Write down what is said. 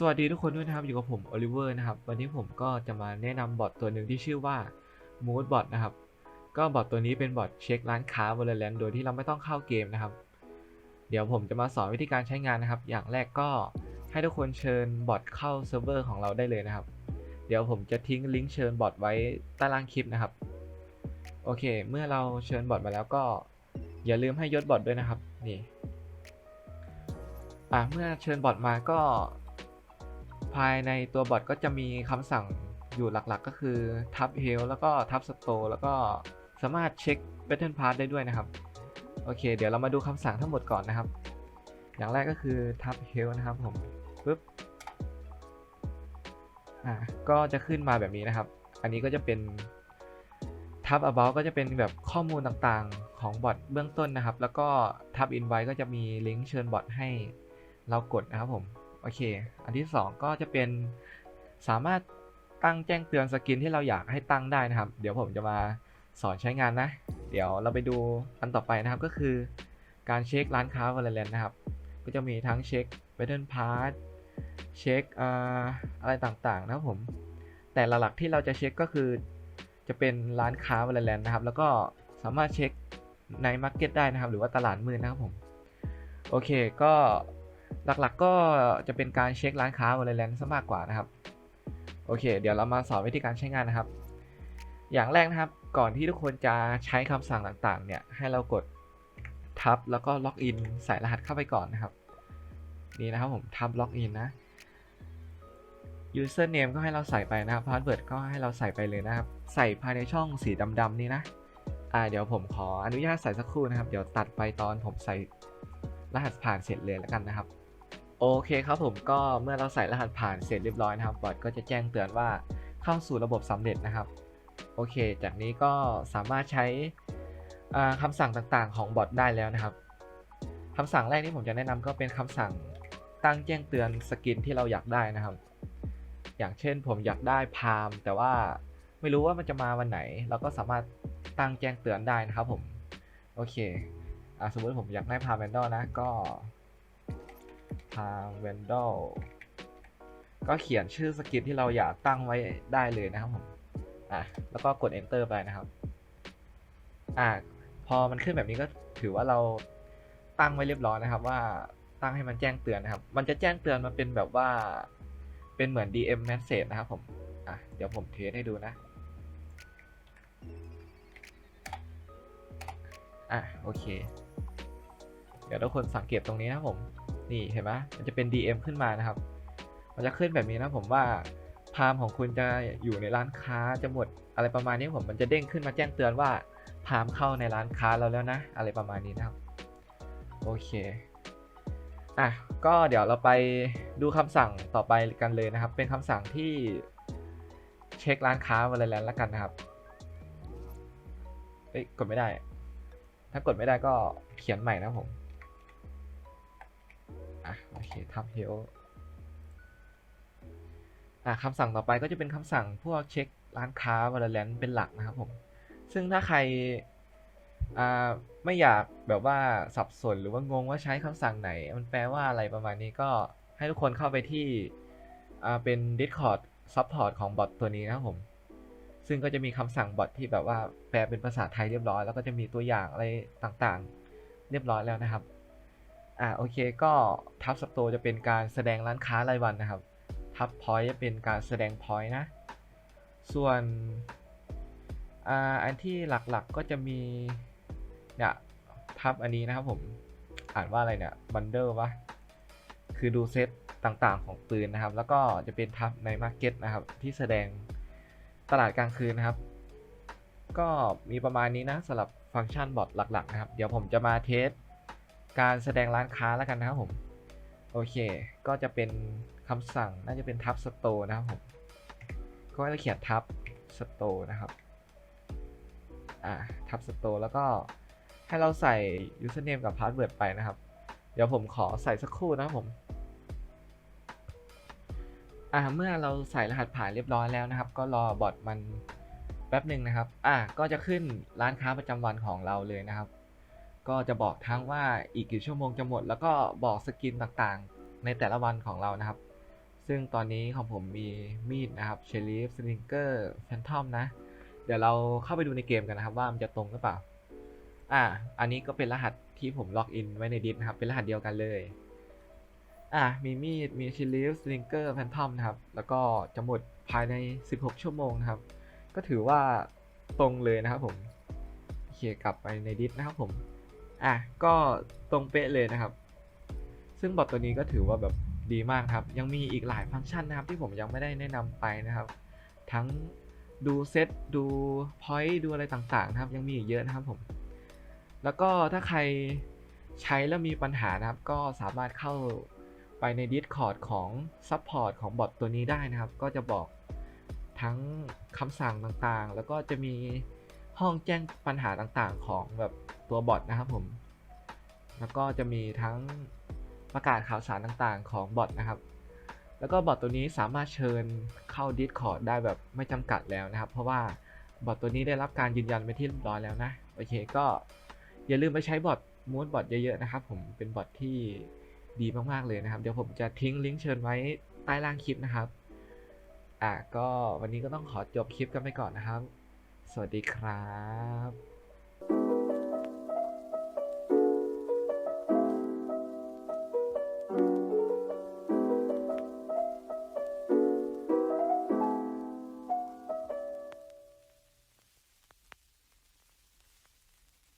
สวัสดีทุกคนด้วยนะครับ อยู่กับผมโอลิเวอร์นะครับ วันนี้ผมก็จะมาแนะนำบอทตัวหนึ่งที่ชื่อว่า Mood Bot นะครับ ก็บอทตัวนี้เป็นบอทเช็คร้านค้า Valorant โดยที่เราไม่ต้องเข้าเกมนะครับ เดี๋ยวผมจะมาสอนวิธีการใช้งานนะครับ อย่างแรกก็ให้ทุกคนเชิญบอทเข้าเซิร์ฟเวอร์ของเราได้เลยนะครับ เดี๋ยวผมจะทิ้งลิงก์เชิญบอทไว้ใต้ล่างคลิปนะครับ โอเค เมื่อเราเชิญบอทมาแล้วก็อย่าลืมให้ยศบอทด้วยนะครับ นี่ อะ เมื่อเชิญบอทมาก็ ภายในตัวบอทก็จะมีคำสั่งอยู่หลักๆ ก็คือทับเฮลแล้วก็ทับสโตแล้วก็สามารถเช็ค Battle Pass ได้ด้วยนะครับ โอเค เดี๋ยวเรามาดูคำสั่งทั้งหมดก่อนนะครับ อย่างแรกก็คือทับเฮลนะครับผมปึ๊บอะก็จะขึ้นมาแบบนี้นะครับ อันนี้ก็จะเป็นทับ about ก็จะเป็นแบบข้อมูลต่างๆของบอทเบื้องต้นนะครับ แล้วก็ทับ invite ก็จะมีลิงก์เชิญบอทให้เรากดนะครับผม โอเค อันที่ 2 ก็จะเป็นสามารถตั้งแจ้งเตือนสกินที่เราอยากให้ตั้งได้นะครับ เดี๋ยวผมจะมาสอนใช้งานนะ เดี๋ยวเราไปดูอันต่อไปนะครับก็คือการเช็คร้านค้า Valorant นะครับ ก็จะมีทั้งเช็ค Battle Pass เช็คอะไรต่างๆนะครับผม แต่หลักๆที่เราจะเช็คก็คือจะเป็นร้านค้า Valorant นะครับ แล้วก็สามารถเช็คใน Market ได้นะครับ หรือว่าตลาดมืดนะครับผม โอเคก็ หลักๆก็จะเป็นการเช็คร้านค้า Valorant ซะมากกว่านะครับ โอเค เดี๋ยวเรามาสอนวิธีการใช้งานนะครับ อย่างแรกนะครับ ก่อนที่ทุกคนจะใช้คำสั่งต่างๆ เนี่ย ให้เรากดทับแล้วก็ล็อกอินใส่รหัสเข้าไปก่อนนะครับ นี่นะครับผมทับล็อกอินนะ username ก็ให้เราใส่ไปนะครับ password ก็ให้เราใส่ไปเลยนะครับ ใส่ภายในช่องสีดำๆนี้นะ อ่า เดี๋ยวผมขออนุญาตใส่สักครู่นะครับ เดี๋ยวตัดไปตอนผมใส่รหัสผ่านเสร็จเลยแล้วกันนะครับ โอเคครับผมก็เมื่อเราใส่รหัสผ่านเสร็จเรียบร้อยนะครับ บอทก็จะแจ้งเตือนว่าเข้าสู่ระบบสำเร็จนะครับ โอเค จากนี้ก็สามารถใช้อ่าคำสั่งต่างๆ ของบอทได้แล้วนะครับคำสั่งแรกที่ผมจะแนะนำก็เป็นคำสั่งตั้งแจ้งเตือนสกินที่เราอยากได้นะครับ อย่างเช่นผมอยากได้พามแต่ว่าไม่รู้ว่ามันจะมาวันไหน เราก็สามารถตั้งแจ้งเตือนได้นะครับผม โอเคอสมมติผมอยากได้พามแวนดอลนะก็ แวนดอลก็เขียนชื่อสกินที่เราอยากตั้งไว้ได้เลยนะครับผมอะแล้วก็กด enter ไปนะครับอะพอมันขึ้นแบบนี้ก็ถือว่าเราตั้งไว้เรียบร้อยนะครับ ว่าตั้งให้มันแจ้งเตือนนะครับ มันจะแจ้งเตือนมาเป็นแบบว่าเป็นเหมือน DM message นะครับผมอะเดี๋ยวผมเทสให้ดูนะอะโอเค เดี๋ยวทุกคนสังเกตตรงนี้นะผม นี่เห็นไหมมันจะเป็น DM ขึ้นมานะครับ มันจะขึ้นแบบนี้นะผมว่าพามของคุณจะอยู่ในร้านค้าจะหมดอะไรประมาณนี้ผมมันจะเด้งขึ้นมาแจ้งเตือนว่าพามเข้าในร้านค้าเราแล้วนะ อะไรประมาณนี้นะครับโอเคอะก็เดี๋ยวเราไปดูคำสั่งต่อไปกันเลยนะครับ เป็นคำสั่งที่เช็คร้านค้า Valorant แล้วกันนะครับเอ้ยกดไม่ได้ ถ้ากดไม่ได้ก็เขียนใหม่นะผม อะโอเคทับเฮลอะคำสั่งต่อไปก็จะเป็นคำสั่งพวกเช็คร้านค้า Valorant เป็นหลักนะครับผม ซึ่งถ้าใครอ่าไม่อยากแบบว่าสับสนหรือว่างงว่าใช้คำสั่งไหน มันแปลว่าอะไรประมาณนี้ก็ให้ทุกคนเข้าไปที่อ่าเป็น Discord Support ของบอทตัวนี้นะครับผม ซึ่งก็จะมีคำสั่งบอทที่แบบว่าแปลเป็นภาษาไทยเรียบร้อย แล้วก็จะมีตัวอย่างอะไรต่างๆ เรียบร้อยแล้วนะครับ อ่าโอเคก็ทับสโตจะเป็นการแสดงร้านค้ารายวันนะครับ ทับพอยต์จะเป็นการแสดงพอยต์นะ ส่วนอ่าอันที่หลักๆก็จะมีเนี่ยทับอันนี้นะครับผมอ่านว่าอะไรเนี่ยบันเดิลวะคือดูเซตต่างๆของปืนนะครับ แล้วก็จะเป็นทับในมาร์เก็ตนะครับ ที่แสดงตลาดกลางคืนนะครับ ก็มีประมาณนี้นะสำหรับฟังก์ชันบอทหลัก ๆ นะครับ เดี๋ยวผมจะมาเทส การแสดงร้านค้าแล้วกันนะครับผม โอเค ก็จะเป็นคำสั่งน่าจะเป็นทับสโตนะครับผม ก็จะเขียนทับสโตนะครับ อ่าทับสโตแล้วก็ให้เราใส่ username กับ password ไปนะครับ เดี๋ยวผมขอใส่สักครู่นะครับผม อ่าเมื่อเราใส่รหัสผ่านเรียบร้อยแล้วนะครับ ก็รอบอทมันแป๊บหนึ่งนะครับ อ่าก็จะขึ้นร้านค้าประจำวันของเราเลยนะครับ ก็จะบอกทั้งว่าอีกกี่ชั่วโมงจะหมด แล้วก็บอกสกินต่างๆ ในแต่ละวันของเรานะครับ ซึ่งตอนนี้ของผมมีมีดนะครับเชลีฟสลิงเกอร์แฟนทอมนะ เดี๋ยวเราเข้าไปดูในเกมกันนะครับ ว่ามันจะตรงหรือเปล่า อ่า อันนี้ก็เป็นรหัสที่ผมล็อกอินไว้ในดิสนะครับ เป็นรหัสเดียวกันเลย อะมีมีด มีชิลิฟสลิงเกอร์แฟนทอมนะครับ แล้วก็จะหมดภายใน 16 ชั่วโมงนะครับ ก็ถือว่าตรงเลยนะครับผม โอเค กลับไปในดิสนะครับผม อะก็ตรงเป๊ะเลยนะครับ ซึ่งบอทตัวนี้ก็ถือว่าแบบดีมากครับ ยังมีอีกหลายฟังก์ชันนะครับ ที่ผมยังไม่ได้แนะนำไปนะครับ ทั้งดูเซตดูพอยต์ดูอะไรต่างๆนะครับ ยังมีอีกเยอะนะครับผม แล้วก็ถ้าใครใช้แล้วมีปัญหานะครับ ก็สามารถเข้าไปใน Discord ของ Support ของบอทตัวนี้ได้นะครับ ก็จะบอกทั้งคำสั่งต่างๆ แล้วก็จะมีห้องแจ้งปัญหาต่างๆ ของแบบ ตัวบอทนะครับผม แล้วก็จะมีทั้งประกาศข่าวสารต่างๆ ของบอทนะครับ แล้วก็บอทตัวนี้สามารถเชิญเข้า Discord ได้แบบไม่จำกัดแล้วนะครับ เพราะว่าบอทตัวนี้ได้รับการยืนยันไปที่เรียบร้อยแล้วนะ โอเคก็อย่าลืมไปใช้บอทมูดบอทเยอะๆนะครับ ผมเป็นบอทที่ดีมากๆเลยนะครับ เดี๋ยวผมจะทิ้งลิงก์เชิญไว้ใต้ล่างคลิปนะครับ อะก็วันนี้ก็ต้องขอจบคลิปกันไปก่อนนะครับ สวัสดีครับ